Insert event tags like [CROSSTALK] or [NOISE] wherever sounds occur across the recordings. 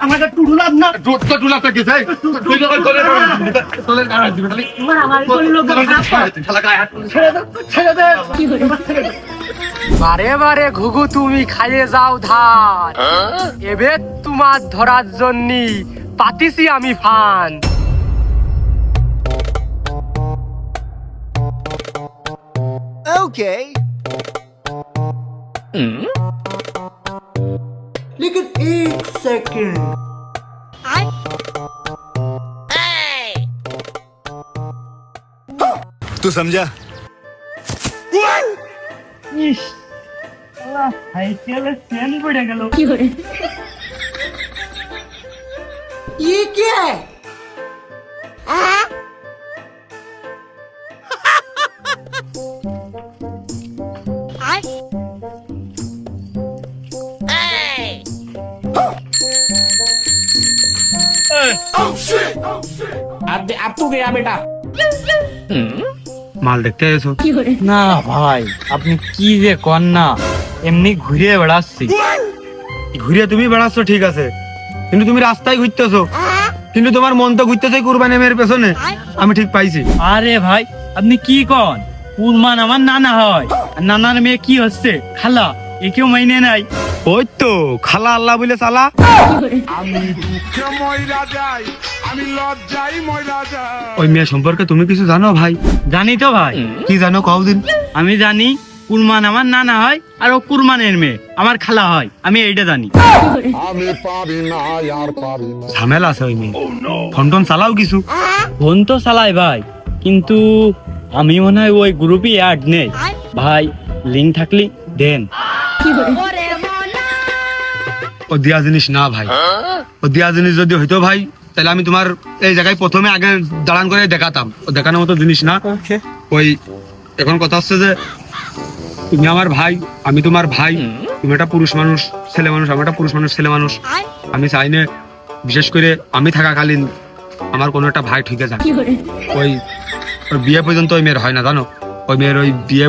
আমাকে না তুই তো তোলে তোলে গাড়ি দিবে খালি তোমার আমার করল শালা গায়ে হাত ছেড়ে দে ছেড়ে বারে বারে ঘুঘু তুমি খাইয়ে যাও ধান এবে তোমার ধরার জন্য পাতিছি আমি ফান। Okay. लेकिन एक सेकेंड। तू समझा? [LAUGHS] ये क्या है? চেন পড়ে গেল ये क्या है মাল দেখতে এসো না ভাই আপনি কি যে কর না এমনি ঘুরিয়ে বেড়াচ্ছি ঘুরে তুমি বেড়াচ্ছ ঠিক আছে কিন্তু তুমি রাস্তায় ঘুরতেছো কিন্তু তোমার মন তো ঘুরতেছে কুরবানি মেয়ের পেছনে আমি ঠিক পাইছি আরে ভাই আপনি কি কন কুরমান আমার নানা হয় আর নানার মেয়ে কি হচ্ছে খালা একেও মাইনে নাই ওই তো খালা আল্লাহ বলে চালা ওই মেয়ে সম্পর্কে তুমি কিছু জানো ভাই? জানি তো ভাই। কি জানো কদিন আমি জানি কুরমান আমার নানা হয় আর ও কুরমানের মেয়ে। আমার খালা হয় আমি এইটা জানি। ঝামেলা আছে ওই মেয়ে। ফোন টোন চালাও কিছু। ফোন তো চালাই ভাই কিন্তু আমি মনে হয় ওই গ্রুপে অ্যাড নেই। ভাই লিঙ্ক থাকলি দেন। ও দিয়া জিনিস না ভাই। ও দিয়া জিনিস যদি হইতো ভাই তাহলে আমি তোমার এই জায়গায় প্রথমে আগে দাঁড়ান করে দেখাতাম। ও দেখানোর মতো জিনিস না। ওই এখন কথা হচ্ছে যে তুমি আমার ভাই আমি তোমার ভাই তুমি একটা পুরুষ মানুষ ছেলে মানুষ আমি একটা পুরুষ মানুষ ছেলে মানুষ। আমি চাই না বিশেষ করে আমি থাকাকালীন আমার কোনো একটা ভাই ঠিক আছে ওই ওর বিয়ে পর্যন্ত ওই মেয়ের হয় না জানো? ওই মেয়ের ওই বিয়ে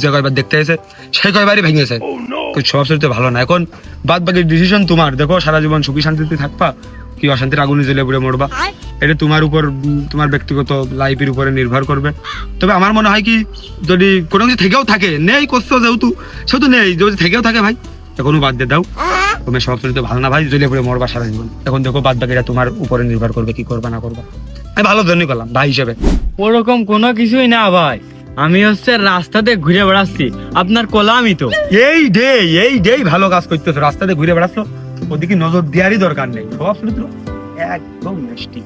যে কয়বার দেখতে এসে সেই কয়বারই ভেঙেছে। তো সব চরিত্র ভালো না। এখন বাদ বাকি ডিসিশন তোমার। দেখো সারা জীবন সুখী শান্তিতে থাকবা। কি অশান্তির আগুনে জ্বলে পুড়ে মরবা? এটা তোমার উপর তোমার ব্যক্তিগত লাইফের উপরে নির্ভর করবে। তবে আমার মনে হয় কি যদি কোনো কিছু থেকেও থাকে নেই করছ যেহেতু সেহেতু নেই। যদি থেকেও থাকে ভাই তখন বাদ দিয়ে দাও। তুমি সব চরিত্র ভালো না ভাই জ্বলে পুড়ে মরবা সারা জীবন। এখন দেখো বাদ বাকিটা তোমার উপরে নির্ভর করবে কি করবা না করবা। আমি ভালো জন্যই করলাম ভাই হিসেবে। ওরকম কোনো কিছুই না ভাই। আমি হচ্ছে রাস্তাতে ঘুরে বেড়াচ্ছি। আপনার কোলামই তো। এই ডে এই ডেই ভালো কাজ করতেছো রাস্তাতে ঘুরে বেড়াচ্ছ। ওদিকে নজর দেওয়ারই দরকার নেই। সব চরিত্র একদম মিষ্টি।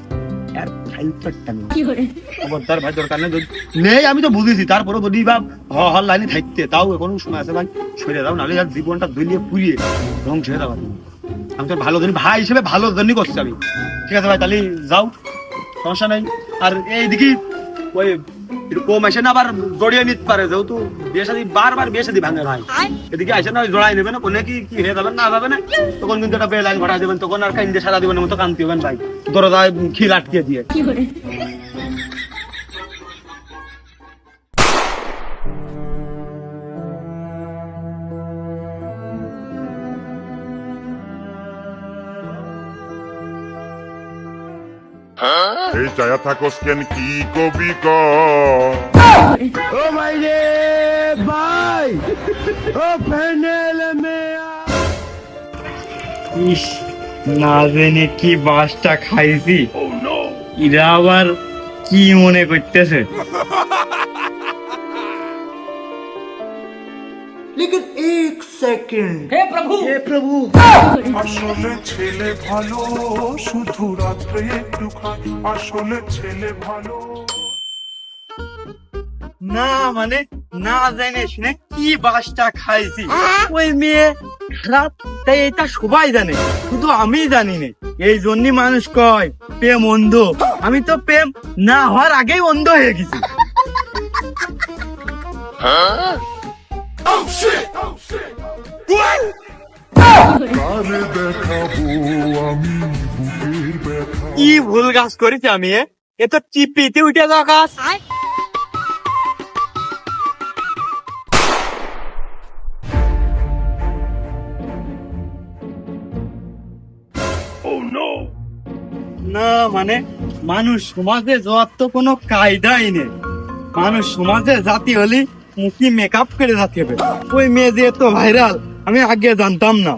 আর ফাইলটা খবরদার ভাই দরকার নেই। নেই আমি তো বুঝেছি। তারপরে যদি বা হ হল লাইনে থাকতে তাও এখনও সময় আছে ভাই। সরে দাও নাহলে আর জীবনটা দলিয়ে পুড়িয়ে ধ্বংস হয়ে যাবে। আমি তো ভালো জন্য ভাই হিসেবে ভালো জন্যই করছি আমি। ঠিক আছে ভাই তাহলে যাও। সমস্যা নেই। আর এইদিকে ওই আবার জড়িয়ে নিতে পারে যেহেতু বিয়ে শাদী বারবার বিয়ে শাদী ভাঙে ভাই। এদিকে আসে না জড়াই নেবে না কোনে কি কি হয়ে যাবেন না যাবে না। তখন কিন্তু একটা বেলাইন ঘটা দেবেন তখন আর কাইন্দে সারা দিবেন মতো কান্তি হবেন ভাই। দরজায় খিল আটকে দিয়ে। এই চায়া থাকস কেন? কি কবি ক ও ভাই রে ভাই। ও প্যানেল মে ইস না জেনে কি বাসটা খাইছি। ইরা আবার কি মনে করতেছে? [LAUGHS] लेकिन एक सेकंड আসলে ছেলে ভালো শুধু রাত্রে একটু খায় আসলে ছেলে ভালো না মানে না জানে শুনে কি বাসটা খাইছি ওই মেয়ে খারাপ তাই এটা সবাই জানে শুধু আমি জানি না এই জন্যই মানুষ কয় প্রেম অন্ধ আমি তো প্রেম না হওয়ার আগেই অন্ধ হয়ে গেছি কারে দেখাবো আমি বুকের ব্যথা। কি ভুল কাজ করেছি আমি এ? এ তো টিপিতে উঠে যাওয়া কাজ। না মানে মানুষ সমাজে যাওয়ার তো কোনো কায়দাই নেই। মানুষ সমাজে জাতি হলি মুখি মেকআপ করে যেতে হবে ওই মেয়ে যে তো ভাইরাল আমি আগে জানতাম না।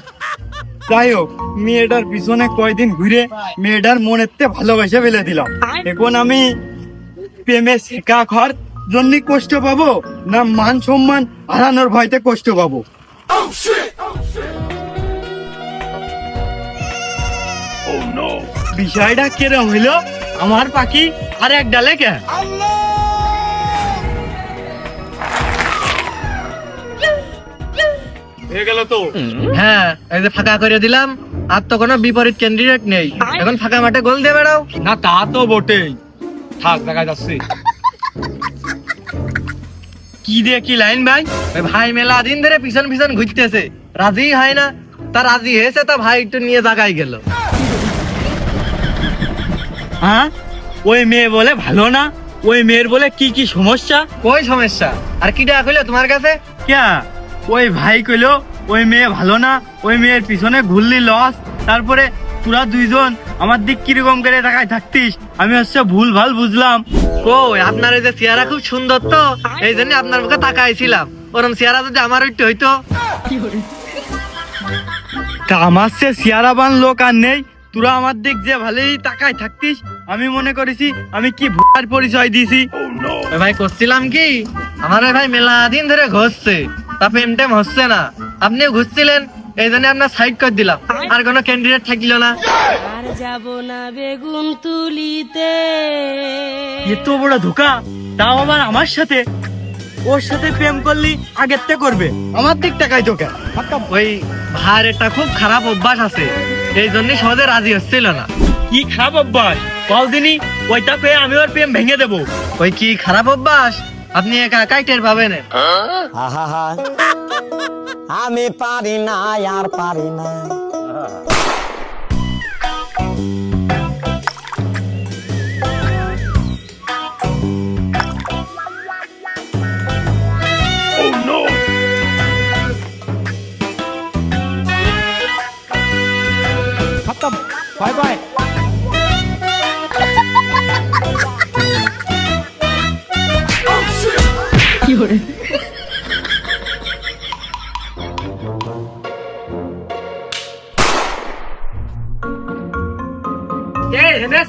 যাই হোক মেয়েটার পিছনে কয়দিন ঘুরে মেয়েটার মনের তে ভালোবেসে ফেলে দিলাম। এখন আমি প্রেমে শেখা খর জন্য কষ্ট পাবো না মান সম্মান হারানোর ভয়তে কষ্ট পাবো? বিষয়টা কিরম হইল আমার পাখি আর এক ডালে কে? হয়ে গেল তো। হ্যাঁ এই যে ফাঁকা করে দিলাম আর তো কোনো বিপরীত ক্যান্ডিডেট নেই। এখন ফাঁকা মাঠে গোল দিয়ে বেড়াও। না তা তো বটেই। থাক দেখা যাচ্ছে। কি দিয়ে কি লাইন ভাই? ভাই মেলা দিন ধরে পিছন পিছন ঘুরতেছে। রাজি হয় না তা রাজি হয়েছে তা ভাই একটু নিয়ে জাগাই গেল। হ্যাঁ? ওই মেয়ে বলে ভালো না? ওই মেয়ের বলে কি কি সমস্যা? কই সমস্যা? আর কি ডাক হইল তোমার কাছে? ক্যা? ওই ভাই কইলো ওই মেয়ে ভালো না ওই মেয়ের পিছনে ঘুরলি লস তারপরে তোরা দুইজন আমার দিক কীরকম করে তাকায় থাকতিস? আমি হচ্ছে ভুল ভালো বুঝলাম। কই আপনার এই যে চেহারা খুব সুন্দর তো এই জন্য আপনার মুখে তাকাইছিলাম। ওরম চেহারা যদি আমার একটু হইতো? তা আমার সে সিয়ারাবান লোক আর নেই। তোরা আমার দিক যে ভালোই তাকায় থাকতিস আমি মনে করেছি আমি কি ভুয়ার পরিচয় দিছি। ভাই করছিলাম কি? আমার ভাই মেলা দিন ধরে ঘষছে। তা প্রেম টেম হচ্ছে না। আপনিও ঘুরছিলেন এই জন্য আপনার সাইড করে দিলাম। আর কোনো ক্যান্ডিডেট থাকল না। আর যাব না বেগুন তুলিতে। এত বড় ধোকা তাও আবার আমার সাথে? ওর সাথে প্রেম করলি আগের তে করবে। আমার দিক টাকাই তোকে ওই ভাইয়ের একটা খুব খারাপ অভ্যাস আছে। এই জন্য সহজে রাজি হচ্ছিল না। কি খারাপ অভ্যাস? কল দিনই ওইটা পেয়ে আমি ওর প্রেম ভেঙে দেবো। ওই কি খারাপ অভ্যাস? আপনি একা একাই টের পাবেন। আহা আমি পারি না আর পারি না।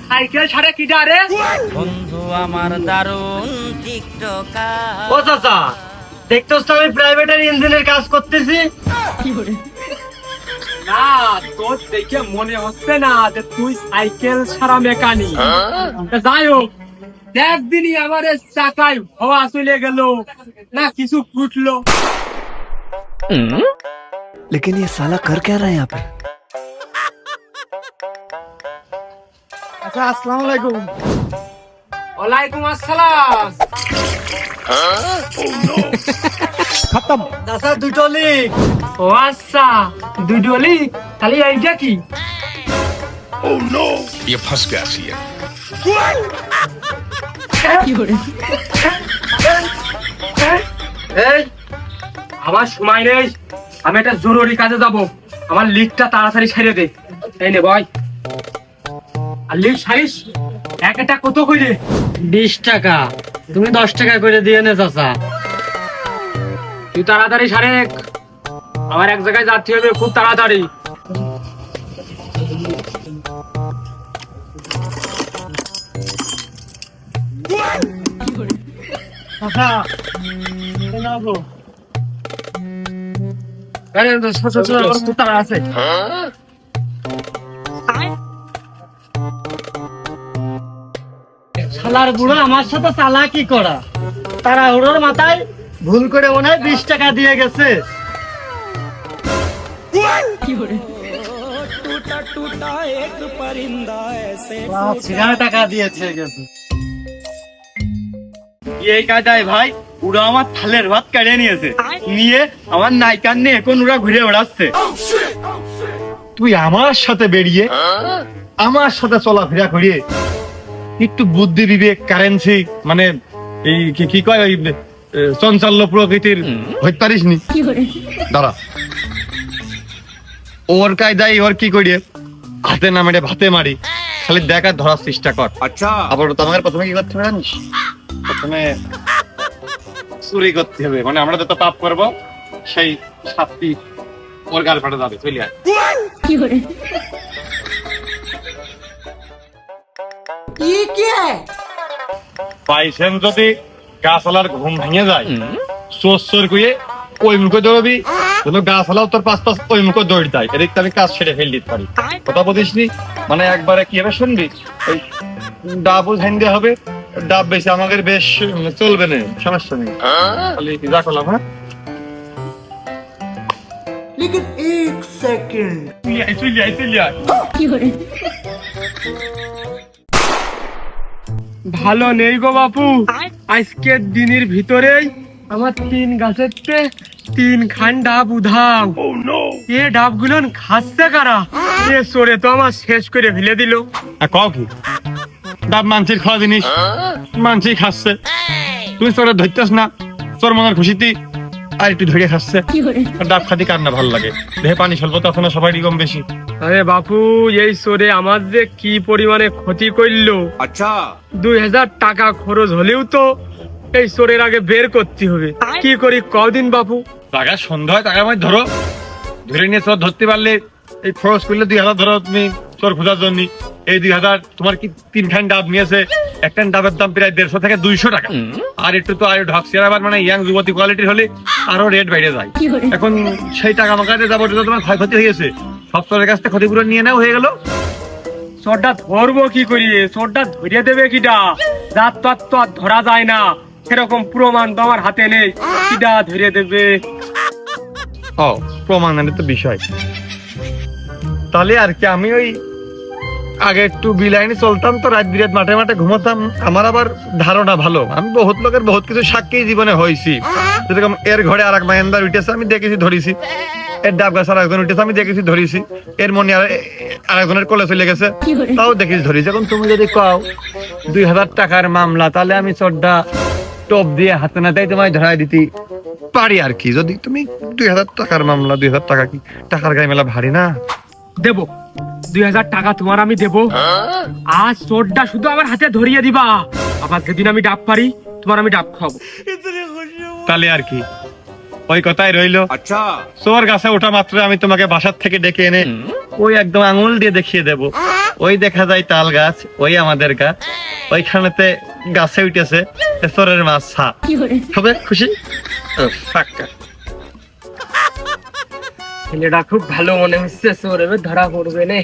সাইকেল ছাড়ে কি রে? বন্ধু আমার দারুণ টিকটকার ও চাচা দেখতেছ তো আমি প্রাইভেটের ইঞ্জিনের কাজ করতেছি? না তোর দেখে মনে হচ্ছে না যে তুই সাইকেল ছাড়া মেকানিক। যাই হোক একদিনই আমার এই চাকায় হওয়া চলে গেল না কিছু ফুটলো लेकिन ये साला कर क्या रहा है यहाँ पे আচ্ছা আসসালামু আলাইকুম ওয়ালাইকুম আসসালাম চাচা দুটো লিখ ও আচ্ছা দুডলি তাহলে এইটা কি [LAUGHS] এই আমার সময় নেই। আমি একটা জরুরি কাজে যাব। আমার লিকটা তাড়াতাড়ি ছেড়ে দে। এই নে ভাই আর লিক সারিস? এক একটা কত করে? বিশ টাকা। তুমি দশ টাকা করে দিয়ে নে চাচা। তুই তাড়াতাড়ি সারেক। আমার এক জায়গায় যাচ্ছি হবে খুব তাড়াতাড়ি। আছে শালার বুড়ো আমার সাথে চালাকি করা। তারা ওর মাথায় ভুল করে মনে হয় বিশ টাকা দিয়ে গেছে। টাকা দিয়েছে গেছে। এই ভাই ওরা আমার থালের ভাত কেড়ে নিয়েছে। নিয়ে আমার নাইকার নিয়ে এখন ওরা ঘুরে বেড়াচ্ছে। তুই আমার সাথে বেরিয়ে আমার সাথে চলাফেরা করিয়ে একটু বুদ্ধি বিবেক কারেন্সি মানে এই কি- কি কয় ওই চঞ্চল্য প্রকৃতির হইতে পারিস নি? দাঁড়া। ওর কায়দায় ওর কি করিয়ে হাতে না মেরে ভাতে মারি। খালি দেখা ধরার চেষ্টা কর। আচ্ছা। আবার তোমাকে প্রথমে কি করতে হবে জানিস? প্রথমে চুরি করতে হবে। মানে আমরা যত পাপ করব সেই শাস্তি ওর যাবে চলে আয় কি? করে পাইছেন যদি গাছালার ঘুম ভেঙে যায় চোর চোর কুয়ে ওই মুখে দৌড়বি কোনো গাছালাও তোর পাঁচ পাঁচ ওই মুখে দৌড় দেয়। এদিক আমি কাজ সেরে ফেল দিতে পারি। কথা বলিস মানে একবারে কি হবে শুনবি? ওই ডাবল হ্যান্ডে হবে। ডাব বেশি আমাদের বেশ চলবে না সমস্যা নেই খালি যা করলাম হ্যাঁ लेकिन एक सेकंड চলে আয়, চলে আয়, চলে আয়। ভালো নেই গো বাপু আজকের দিনের ভিতরেই আমার তিন গাছের তে তিন খান ডাব উধাও এ ডাব গুলো খাচ্ছে কারা এ সরে তো আমার শেষ করে ফেলে দিল আর কও কি ডাব মানসির খাওয়া জিনিস। মানসি খাচ্ছে। তুমি তোরা ধরতেস না? তোর মনের খুশিতে আর একটু ধরে খাচ্ছে। ডাব খাতে কার না ভালো লাগে? দেহে পানি স্বল্প তখন সবারই কম বেশি? আরে বাপু এই সরে আমার যে কি পরিমাণে ক্ষতি করল? আচ্ছা। দুই হাজার টাকা খরচ হলেও তো এই সরের আগে বের করতে হবে। কি করি কদিন বাপু। টাকা সন্ধ্যা হয় টাকার মধ্যে ধরো। ধরে নিয়ে চোর ধরতে পারলে এই খরচ করলে দুই হাজার ধরো তুমি। চোর খোঁজার জন্য এই দুই হাজার তোমার কি তিনখান ডাব নিয়েছে? একটা ডাবের দাম প্রায় দেড়শো থেকে দুইশো টাকা। আর একটু তো আরও ঢকসি আবার মানে ইয়াং যুবতী কোয়ালিটির হলে আরও রেট বেড়ে যায়। এখন সেই টাকা মাকাতে যাব তো তোমার ক্ষয়ক্ষতি হয়েছে সব চোরের কাছ থেকে ক্ষতিপূরণ নিয়ে নেওয়া হয়ে গেল। চোরটা ধরবো কি করি চোরটা ধরিয়ে দেবে কিটা যার তো আর তো আর ধরা যায় না। সেরকম প্রমাণ তো আমার হাতে নেই। কিটা ধরিয়ে দেবে? ও প্রমাণের তো বিষয়। তাহলে আর কি আমি ওই আগে একটু বিলাইনে চলতাম, তো রাত বিরাত মাঠে মাঠে ঘুমাতাম। আমার আবার ধারণা ভালো। আমি বহুত লোকের বহুত কিছু সাক্ষী জীবনে হয়েছি যেরকম এর ঘরে আর এক মায়েন্দার উঠেছে, আমি দেখেছি, ধরেছি। এর ডাব গাছ আর একজন উঠেছে, আমি দেখেছি, ধরেছি। এর মনে আর আরেকজনের কোলে চলে গেছে। তাও দেখেছি, ধরেছি। এখন তুমি যদি কও দুই হাজার টাকার মামলা, তাহলে আমি চোরটা টপ দিয়ে হাতে না তাই তোমায় ধরাই দিতে। পারি আর কি, যদি তুমি দুই হাজার টাকার মামলা, দুই হাজার টাকা কি? টাকার গায়ে মেলা ভারী না? দেব। দুই হাজার টাকা তোমার আমি দেব। আজ চোরটা শুধু আমার হাতে ধরিয়ে দিবা। আবার যেদিন আমি ডাব পারি তোমার আমি ডাব খাব। তাহলে আর কি? ওই কথাই রইল। আচ্ছা। চোর গাছে ওঠা মাত্র আমি তোমাকে বাসার থেকে ডেকে এনে ওই একদম আঙুল দিয়ে দেখিয়ে দেব। ওই দেখা যায় তাল গাছ ওই আমাদের গাছ ওইখানেতে গাছে উঠেছে চোরের মাছ হবে? খুশি? উফ, পাক্কা। ছেলেটা খুব ভালো মনে হচ্ছে চোর এবার ধরা পড়বে নে।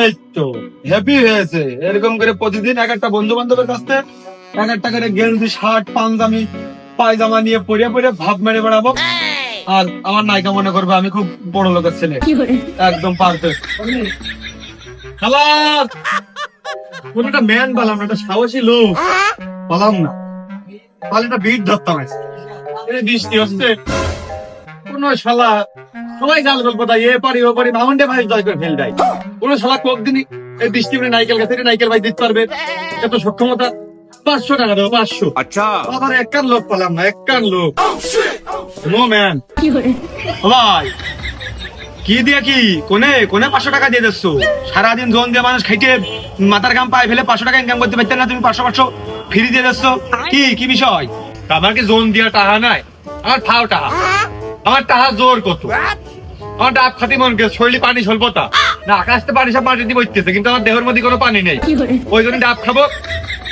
এই তো হ্যাপি হয়েছে। এরকম করে প্রতিদিন এক একটা বন্ধু বান্ধবের কাছ থেকে এক একটা করে গেঞ্জি শার্ট পাঞ্জামি পায়জামা নিয়ে পরে পরে ভাব মেরে বেড়াবো। আর আমার নায়িকা মনে করবে আমি খুব বড় লোকের ছেলে। একদম পারফেক্ট খালাস কোন একটা ম্যান পালাম না একটা সাহসী লোক। পালাম না। তাহলে একটা বিট ধরতাম আজকে। বৃষ্টি হচ্ছে। কোন শালা সবাই গাল গল্প দেয় এ পারি ও পারি মাউন্টে ভাই জয় করে ফেল দেয়। কোন শালা এই বৃষ্টি মানে নাইকেল গাছে নাইকেল ভাই দিতে পারবে? এত সক্ষমতা পাঁচশো টাকা দেবো পাঁচশো। আচ্ছা। আবার একখান লোক পেলাম না একখান লোক। No man. ভাই কি দিয়ে কি? কোনে কোনে পাঁচশো টাকা দিয়ে দিচ্ছ? সারাদিন জোন দিয়ে মানুষ খাইতে মাথার গাম পায় ফেলে পাঁচশো টাকা ইনকাম করতে পারতেন না তুমি পাঁচশো পাঁচশো ফ্রি দিয়ে দিচ্ছ। কি কি বিষয়? আমার কি জোন দিয়া টাহা নাই। আমার ফাও টাহা। আমার টাহা জোর কত? আমার ডাব খাতি মন গেছে শরীরে পানি স্বল্পতা। না আকাশ তো পানি সব মাটি দিয়ে বইতেছে কিন্তু আমার দেহের মধ্যে কোনো পানি নেই। ওই জন্য ডাব খাব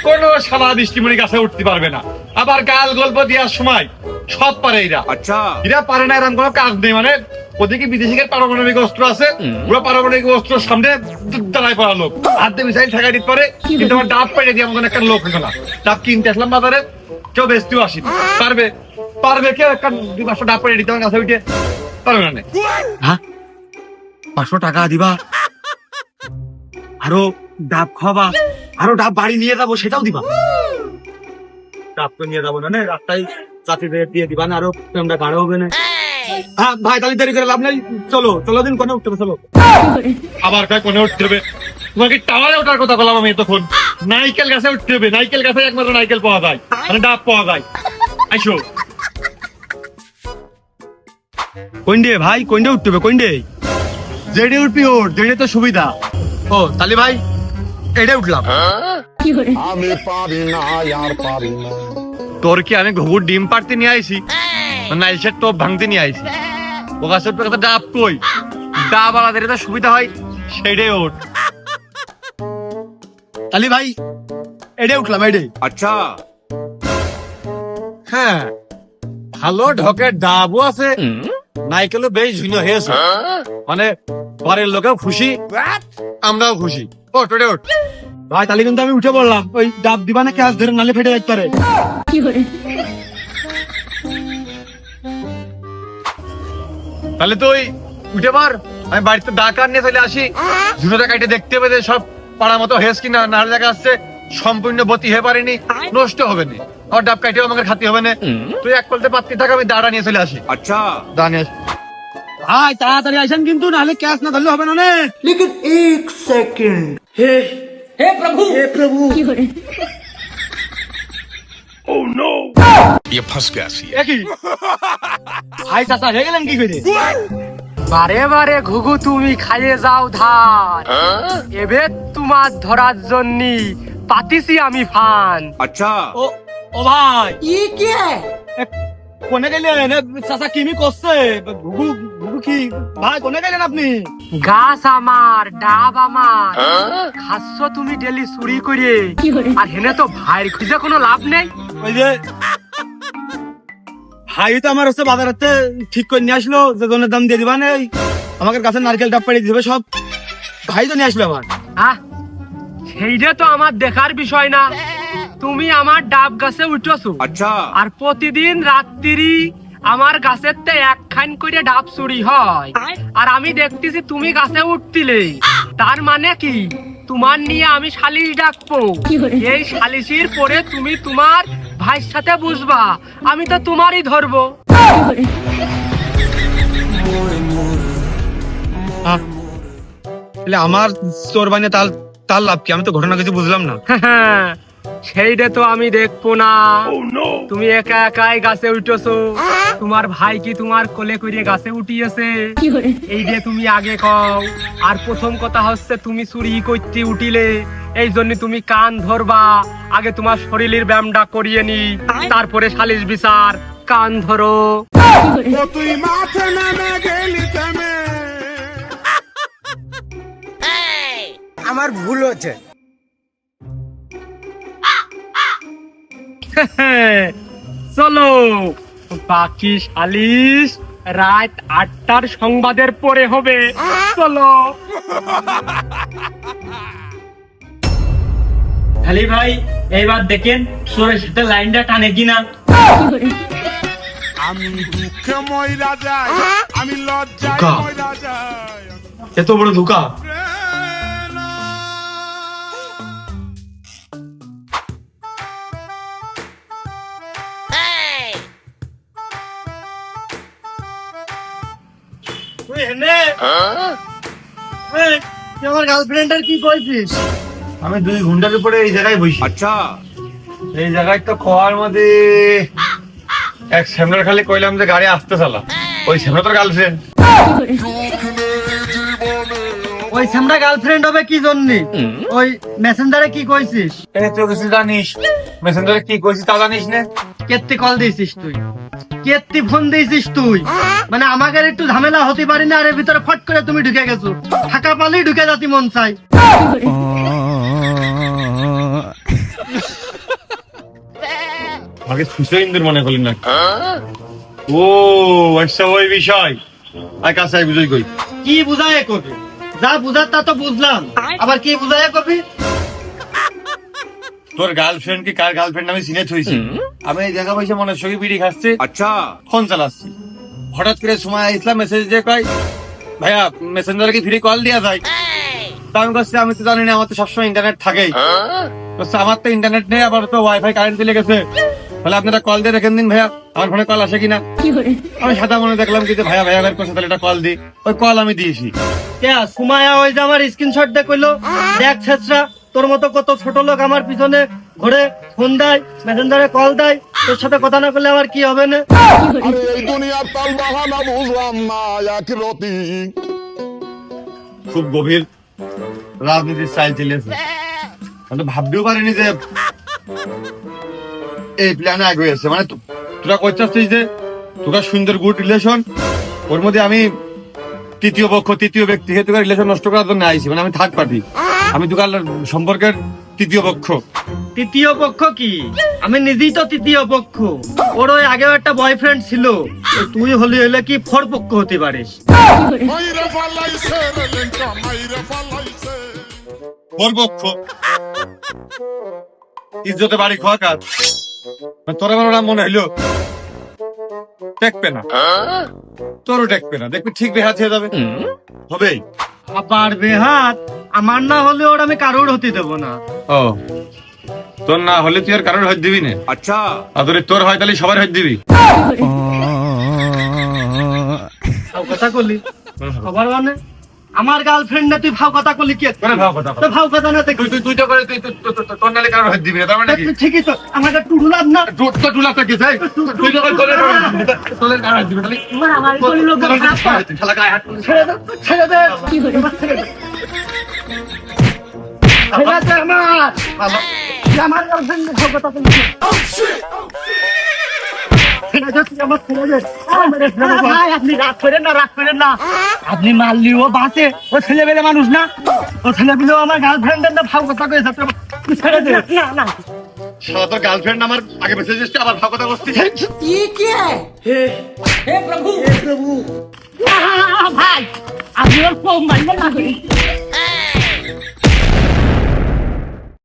কোনো সালা বৃষ্টিমণি গাছে উঠতে পারবে না। আবার গাল গল্প দেওয়ার সময় সব পারে এরা। আচ্ছা। এরা পারে না এরকম কোনো কাজ নেই। মানে ওদিকে বিদেশিকের পারমাণবিক অস্ত্র আছে ওরা পারমাণবিক অস্ত্র সামনে দ- দাঁড়ায় পড়া লোক। হাত দিয়ে মিসাইল ঠেকাই দিতে পারে কিন্তু আমার ডাব পেটে দিয়ে আমাদের একটা লোক না। ডাব কিনতে আসলাম বাজারে কেউ বেচতেও আসি পারবে পারবে কেউ একটা দুই পাঁচশো পেটে দিতে আমার কাছে উঠে পারবে না হ্যাঁ? পাঁচশো টাকা দিবা? আরও ডাব খাওয়াবা? আরও ডাব বাড়ি নিয়ে যাব সেটাও দিবা? ডাব তো নিয়ে যাব না নে, রাস্তায় চাকরিদের দিয়ে দিবা না আরও প্রেমটা গাঢ় হবে না। হ্যাঁ ভাই তাহলে দেরি করে লাভ নেই। চলো চলো দিন কোনে উঠতে হবে চলো। আবার কোনে উঠতে হবে? তোমাকে টাওয়ারে ওঠার কথা বললাম আমি তখন নাইকেল গাছে উঠতে হবে। নাইকেল গাছে একমাত্র নাইকেল পাওয়া যায়। মানে ডাব পাওয়া যায়। আইসো। কোনডে ভাই কোনডে উঠতে হবে কোনডে জেডি উঠবি ওর জেডি তো সুবিধা। ও তাহলে ভাই এটা উঠলাম। আমি পারি না আর পারি না। তোর কি আমি ঘুঘুর ডিম পাড়তে নিয়ে আইছি? নাইলসের টোপ ভাঙতে নিয়ে আইছি। ও গাছের ডাব কই? ডাব আলাদা এটা সুবিধা হয় সেইটাই ওর। তাহলে ভাই এটা উঠলাম এটাই আচ্ছা। হ্যাঁ ভালো ঢকের ডাবও আছে। নাইকেলও বেশ ঝুনো হয়েছে মানে পরের লোকেও খুশি আমরাও খুশি। ওট ওটে ওট ভাই তাহলে কিন্তু আমি উঠে পড়লাম। ওই ডাব দিবা না ক্যাশ ধরে নালে ফেটে যাইতে পারে। তাহলে তুই উঠে পার আমি বাড়িতে ডাকার নিয়ে চলে আসি। ঝুনোটা কাটে দেখতে পেতে সব পাড়ার মতো হেস কিনা নাহলে দেখা যাচ্ছে সম্পূর্ণ বতি হয়ে পারেনি নষ্ট হবে না আর ডাব কাটেও আমাকে খাতে হবে না তুই এক কলতে পাত্তি থাক আমি দাঁড়া নিয়ে চলে আসি আচ্ছা দাঁড়া নিয়ে আসি ভাই তাড়াতাড়ি আসেন কিন্তু নাহলে ক্যাশ না ধরলে হবে না নে लेकिन एक सेकंड হে প্রভু হে প্রভু একই ভাই চাচা হয়ে গেলেন কি করে বারে বারে ঘুঘু তুমি খাইয়ে যাও ধান এবে মাছ ধরার জন্য পাতিছি আমি ফান। আচ্ছা। ও ও ভাই। ই কোনে চাচা কিমি করছে কি? ভাই কোনে গেলেন আপনি? গাছ আমার ডাব আমার তুমি ডেলি চুরি করে আর হেনে তো খুঁজে কোনো লাভ নেই। ওই যে ভাই তো আমার হচ্ছে ঠিক করে নিয়ে আসলো যে জনের দাম দিয়ে দিবা নেই। আমাকে কাছে নারকেল ডাব পাড়ি দিবে সব ভাই তো নিয়ে আসলো আমার হ্যাঁ সেইটা তো আমার দেখার বিষয় না। তুমি আমার ডাব গাছে উঠেছো। আচ্ছা। আর প্রতিদিন রাত্রি আমার গাছের তে একখান করে ডাব চুরি হয়। আর আমি দেখতেছি তুমি গাছে উঠতিলে তার মানে কি? তোমার নিয়ে আমি সালিশ ডাকবো। এই সালিশির পরে তুমি তোমার ভাইয়ের সাথে বুঝবা। আমি তো তোমারই ধরবো। আমার চোর বানিয়ে তাল তার লাভ কি? আমি তো ঘটনা কিছু বুঝলাম না। সেইটা তো আমি দেখব না। তুমি একা একাই গাছে উঠেছো। তোমার ভাই কি তোমার কোলে করে গাছে উঠিয়েছে? এই যে তুমি আগে কও। আর প্রথম কথা হচ্ছে তুমি চুরি করতে উঠিলে। এই জন্য তুমি কান ধরবা। আগে তোমার শরীরের ব্যায়ামটা করিয়ে নি। তারপরে সালিশ বিচার। কান ধরো। তুই মাঠে নামে গেলি আমার ভুল হচ্ছে। [LAUGHS] চলো বাকি সালিশ রাত আটটার সংবাদের পরে হবে। চলো। খালি ভাই এইবার দেখেন সোরের সাথে লাইনটা টানে কিনা। আমি দুঃখে যাই আমি লজ্জায় দুঃখ। যাই। এত বড় ধোকা। তুই হেনে? এই, তুই আমার গার্লফ্রেন্ডের কি কইছিস? আমি দুই ঘণ্টার উপরে এই জায়গায় বসি। আচ্ছা। এই জায়গায় তো খোয়ার মধ্যে এক সেমনার খালি কইলাম যে গাড়ি আসতে চালা। ওই শ্যামলা তোর গার্লফ্রেন্ড [LAUGHS] ওই সামরা গার্লফ্রেন্ড হবে কি জন্য? ওই মেসেঞ্জারে কি কইছিস? এই তো কিছু জানিস? মেসেঞ্জারে কি কইছিস তা জানিস না? কেত্তি কল দিয়েছিস তুই? কেত্তি ফোন দিয়েছিস তুই? মানে আমাকে একটু ঝামেলা হতে পারি না আর ভিতরে ফট করে তুমি ঢুকে গেছো। ফাঁকা পালেই ঢুকে যাতি মন চাই আমাকে সুসেন্দ্র মনে করলি না। ও আচ্ছা ওই বিষয়। আর কাছে বুঝই কই কি বুঝায় কবি? যা বুঝার তা তো বুঝলাম। আবার কি বুঝায় কবি? তোর গার্লফ্রেন্ড কি কার গার্লফ্রেন্ড আমি চিনে থইছি? আমি এই জায়গা বসে মনে সঙ্গে বিড়ি খাচ্ছি। আচ্ছা। ফোন চালাচ্ছি। হঠাৎ করে সময় ইসলাম মেসেজ দিয়ে কয় ভাইয়া মেসেঞ্জারে কি ফ্রি কল দিয়া যায়? আমি বলছি আমি তো জানি না আমার তো সবসময় ইন্টারনেট থাকেই। আমার তো ইন্টারনেট নেই আবার তো ওয়াইফাই কারেন্ট দিলে গেছে। তাহলে আপনারা কল দিয়ে রেখেন দিন ভাইয়া আমার ফোনে কল আসে কিনা? আমি সাদা মনে দেখলাম কি যে ভাইয়া ভাইয়া ভাইয়ের কোথায় তাহলে একটা কল দি? ওই কল আমি দিয়েছি। সুমায়া ওই যে আমার স্ক্রিনশট দেখ কইলো দেখ ছেচরা তোর মতো কত ছোট লোক আমার পিছনে ঘুরে ফোন দেয় মেসেঞ্জারে কল দেয় তোর সাথে কথা না করলে আমার কি হবে না? এই দুনিয়ার তাল বাহানা বুঝলাম না এক রতি। খুব গভীর রাজনীতির স্টাইল চলেছে আমি তো ভাবতেও পারিনি যে এই প্ল্যানে আগে হয়েছে মানে তোরা করছিস যে তোরা সুন্দর গুড রিলেশন ওর মধ্যে আমি তৃতীয় পক্ষ তৃতীয় ব্যক্তি হে তোকে রিলেশন নষ্ট করার জন্য আইছি মানে আমি থার্ড পার্টি আমি তোকার সম্পর্কের তৃতীয় পক্ষ। তৃতীয় পক্ষ কি? আমি নিজেই তো তৃতীয় পক্ষ। ওর ওই আগেও একটা বয়ফ্রেন্ড ছিল। তুই হলি হলে কি ফর পক্ষ হতে পারিস? ওর পক্ষ। ইজ্জতে বাড়ি খোয়া কাজ। তোর আমার ওরা মনে হইল টেকবে না। তোরও টেকবে না। দেখবি ঠিক বেহাত হয়ে যাবে। হবেই। আবার বেহাত? আমার না হলে ওর আমি কারোর হতে দেবো না। ও। তোর না হলে তুই আর কারোর হজ দিবি না। আচ্ছা। আর তোর হয় তাহলে সবার হজ দিবি। কথা করলি খবর মানে? আমার গার্লফ্রেন্ড না তুই ভাও কথা করলি কি? করে ভাব কথা তো ফাও কথা না তুই তুই তুই তো করে তুই তোর নালে কারোর হজ দিবি না তার মানে কি? তুই ঠিকই তো আমাকে টুডুলাম না। তো কি চাই তুই যখন কারোর হজ দিবি তাহলে মারামারি করল খেলা গায়ে হাত ছেড়ে দে ছেড়ে দে। দে। ছেড়ে দে আমার। আমার গার্লফ্রেন্ড ফাও কথা করলি ছেড়ে দে তুই আমার ছেড়ে দে ভাই আপনি রাগ করেন না রাগ ছেলে না বাঁচে। ও মানুষ না। ও ছেলেবেলেও আমার গার্লফ্রেন্ডের না ভাব কথা কয়ে ছেড়ে দে? না গার্লফ্রেন্ড আমার আগে ভাই। ওর